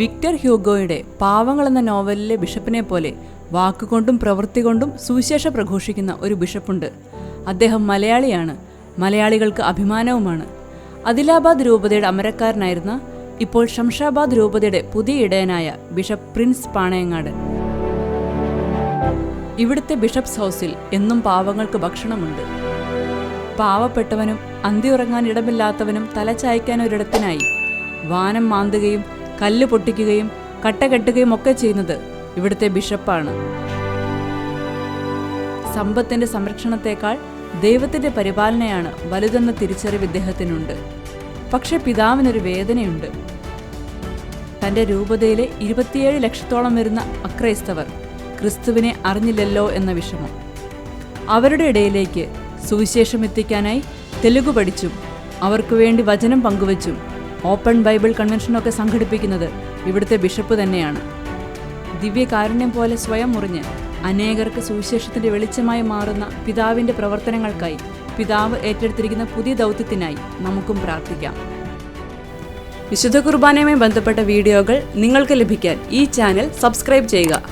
Victor ഹ്യൂഗോയുടെ പാവങ്ങൾ എന്ന നോവലിലെ ബിഷപ്പിനെ പോലെ വാക്കുകൊണ്ടും പ്രവൃത്തി കൊണ്ടും സുവിശേഷ പ്രഘോഷിക്കുന്ന ഒരു ബിഷപ്പുണ്ട്. അദ്ദേഹം മലയാളിയാണ്. മലയാളികൾക്ക് അഭിമാനവുമാണ്. അദിലാബാദ് രൂപതയുടെ അമരക്കാരനായിരുന്ന ഇപ്പോൾ ഷംഷാബാദ് രൂപതയുടെ പുതിയ ഇടയനായ ബിഷപ്പ് പ്രിൻസ് പാണയങ്ങാടൻ. ഇവിടുത്തെ ബിഷപ്സ് ഹൗസിൽ എന്നും പാവങ്ങൾക്ക് ഭക്ഷണമുണ്ട്. പാവപ്പെട്ടവനും അന്തി ഉറങ്ങാൻ ഇടമില്ലാത്തവനും തലചായ്ക്കാൻ ഒരിടത്തിനായി വാനം മാന്തുകയും കല്ല് പൊട്ടിക്കുകയും കട്ട കെട്ടുകയും ഒക്കെ ചെയ്യുന്നത് ഇവിടുത്തെ ബിഷപ്പാണ്. സമ്പത്തിന്റെ സംരക്ഷണത്തെക്കാൾ ദൈവത്തിന്റെ പരിപാലനയാണ് വലുതെന്ന തിരിച്ചറിവ് ഇദ്ദേഹത്തിനുണ്ട്. പക്ഷെ പിതാവിനൊരു വേദനയുണ്ട്. തന്റെ രൂപതയിലെ ഇരുപത്തിയേഴ് ലക്ഷത്തോളം വരുന്ന അക്രൈസ്തവർ ക്രിസ്തുവിനെ അറിഞ്ഞില്ലല്ലോ എന്ന വിഷമം. അവരുടെ ഇടയിലേക്ക് സുവിശേഷം എത്തിക്കാനായി തെലുഗു പഠിച്ചും അവർക്ക് വേണ്ടി വചനം പങ്കുവച്ചും ഓപ്പൺ ബൈബിൾ കൺവെൻഷനൊക്കെ സംഘടിപ്പിക്കുന്നത് ഇവിടുത്തെ ബിഷപ്പ് തന്നെയാണ്. ദിവ്യകാരുണ്യം പോലെ സ്വയം മുറിഞ്ഞ് അനേകർക്ക് സുവിശേഷത്തിന്റെ വെളിച്ചമായി മാറുന്ന പിതാവിന്റെ പ്രവർത്തനങ്ങൾക്കായി പിതാവ് ഏറ്റെടുത്തിരിക്കുന്ന പുതിയ ദൗത്യത്തിനായി നമുക്കും പ്രാർത്ഥിക്കാം. വിശുദ്ധ കുർബാനയുമായി ബന്ധപ്പെട്ട വീഡിയോകൾ നിങ്ങൾക്ക് ലഭിക്കാൻ ഈ ചാനൽ സബ്സ്ക്രൈബ് ചെയ്യുക.